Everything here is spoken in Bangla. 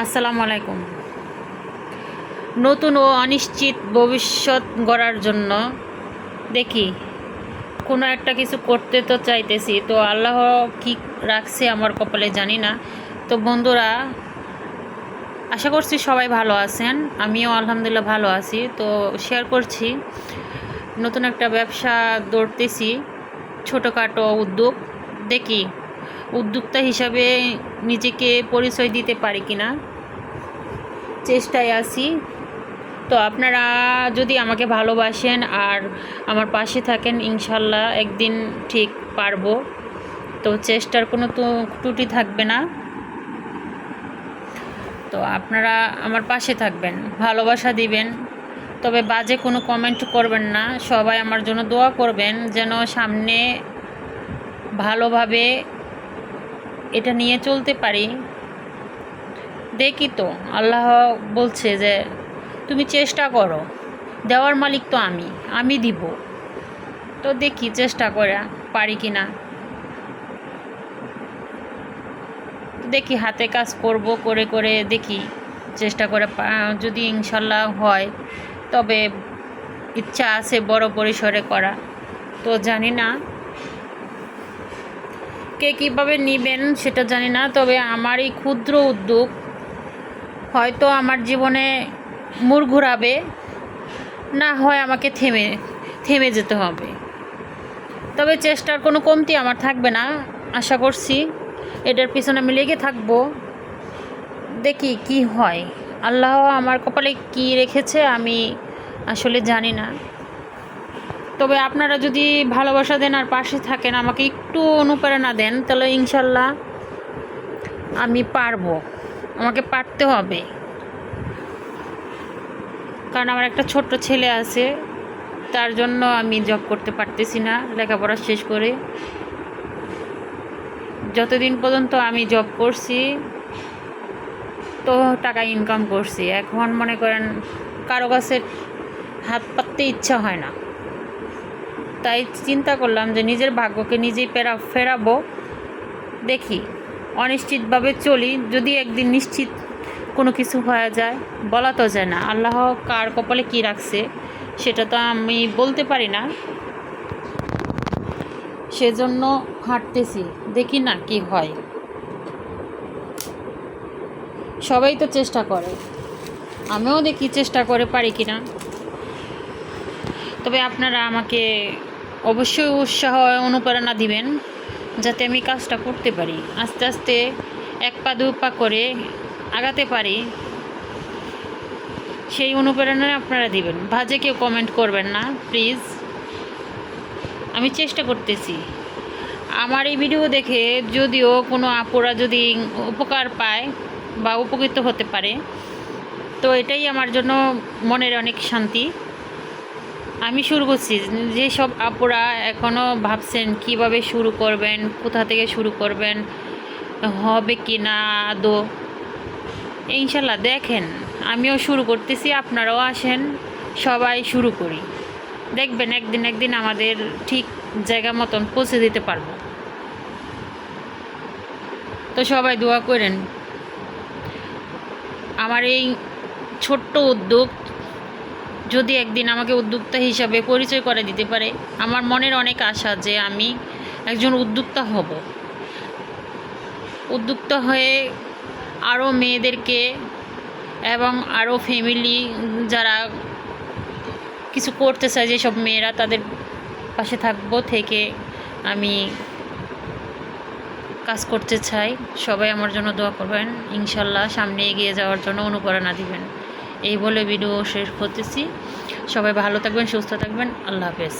আসসালামু আলাইকুম। নতুন ও অনিশ্চিত ভবিষ্যৎ গড়ার জন্য দেখি, কোনো একটা কিছু করতে তো চাইতেছি। তো আল্লাহ কি রাখছে আমার কপালে জানি না। তো বন্ধুরা, আশা করছি সবাই ভালো আছেন। আমিও আলহামদুলিল্লাহ ভালো আছি। তো শেয়ার করছি, নতুন একটা ব্যবসা দৌড়তেছি ছোটোখাটো উদ্যোগ। দেখি উদ্যোক্তা হিসাবে নিজেকে পরিচয় দিতে পারি কি না চেষ্টায় আছি। তো আপনারা যদি আমাকে ভালোবাসেন আর আমার পাশে থাকেন, ইনশাল্লাহ একদিন ঠিক পারব। তো চেষ্টার কোনো তো, ত্রুটি থাকবে না। তো আপনারা আমার পাশে থাকবেন, ভালোবাসা দিবেন। তবে বাজে কোনো কমেন্ট করবেন না। সবাই আমার জন্য দোয়া করবেন যেন সামনে ভালোভাবে এটা নিয়ে চলতে পারি। দেখি তো, আল্লাহ বলছে যে, তুমি চেষ্টা করো। দেওয়ার মালিক তো আমি আমি দিব। তো দেখি চেষ্টা করে, পারি কি না। দেখি হাতে কাজ করব, করে করে দেখি চেষ্টা করে যদি ইনশাল্লাহ হয়, তবে ইচ্ছা আছে বড় পরিসরে করা। তো জানি না কে কীভাবে নেবেন সেটা জানি না, তবে আমার এই ক্ষুদ্র উদ্যোগ হয়তো আমার জীবনে মুড় ঘুরাবে, না হয় আমাকে থেমে থেমে যেতে হবে। তবে চেষ্টার কোনো কমতি আমার থাকবে না, আশা করছি এটার পিছনে আমি লেগে থাকব। দেখি কি হয়। আল্লাহ আমার কপালে কি রেখেছে আমি আসলে জানি না। তবে আপনারা যদি ভালোবাসা দেন আর পাশে থাকেন, আমাকে একটু অনুপ্রেরণা দেন, তাহলে ইনশাল্লাহ আমি পারব। আমাকে পারতে হবে। কারণ আমার একটা ছোট্ট ছেলে আছে, তার জন্য আমি জব করতে পারতেছি না, লেখাপড়া শেষ করে। যতদিন পর্যন্ত আমি জব করছি, তো টাকা ইনকাম করছি। এখন মনে করেন, কারও কাছে হাত পাততে ইচ্ছা হয় না। তাই চিন্তা করলাম যে নিজের ভাগ্যকে নিজেই ফেরা ফেরাবো। দেখি, অনিশ্চিতভাবে চলি, যদি একদিন নিশ্চিত কোনো কিছু হয়ে যায়। বলা তো যায় না, আল্লাহ কার কপালে কি রাখছে, সেটা তো আমি বলতে পারি না। সেজন্য হাঁটতেছি, দেখি না কি হয়। সবাই তো চেষ্টা করে, আমিও দেখি চেষ্টা করে পারি কি না তবে আপনারা আমাকে অবশ্যই উৎসাহ অনুপ্রেরণা দিবেন, যাতে আমি কাজটা করতে পারি। আস্তে আস্তে এক পা দু পা করে আগাতে পারি, সেই অনুপ্রেরণা আপনারা দিবেন। ভাজে কেউ কমেন্ট করবেন না প্লিজ আমি চেষ্টা করতেছি। আমার এই ভিডিও দেখে যদিও কোনো আপুরা যদি উপকার পায় বা উপকৃত হতে পারে, তো এটাই আমার জন্য মনের অনেক শান্তি। আমি শুরু করছি। যেসব আপুরা এখনও ভাবছেন কীভাবে শুরু করবেন, কোথা থেকে শুরু করবেন, হবে কি না আদৌ? ইনশাল্লাহ দেখেন, আমিও শুরু করতেছি, আপনারাও আসেন, সবাই শুরু করি। দেখবেন একদিন একদিন আমাদের ঠিক জায়গা মতন পৌঁছে দিতে পারব। তো সবাই দোয়া করেন। আমার এই ছোট্ট উদ্যোগ যদি একদিন আমাকে উদ্যোক্তা হিসাবে পরিচয় করে দিতে পারে, আমার মনের অনেক আশা যে আমি একজন উদ্যোক্তা হব। উদ্যোক্তা হয়ে আরও মেয়েদেরকে এবং আরও ফ্যামিলি যারা কিছু করতে চায়, যেসব মেয়েরা তাদের পাশে থাকব থেকে আমি কাজ করতে চাই। সবাই আমার জন্য দোয়া করবেন। ইনশাল্লাহ সামনে এগিয়ে যাওয়ার জন্য অনুপ্রেরণা দিবেন। এই বলে ভিডিও শেষ করতেছি। সবাই ভালো থাকবেন সুস্থ থাকবেন। আল্লাহ হাফেজ।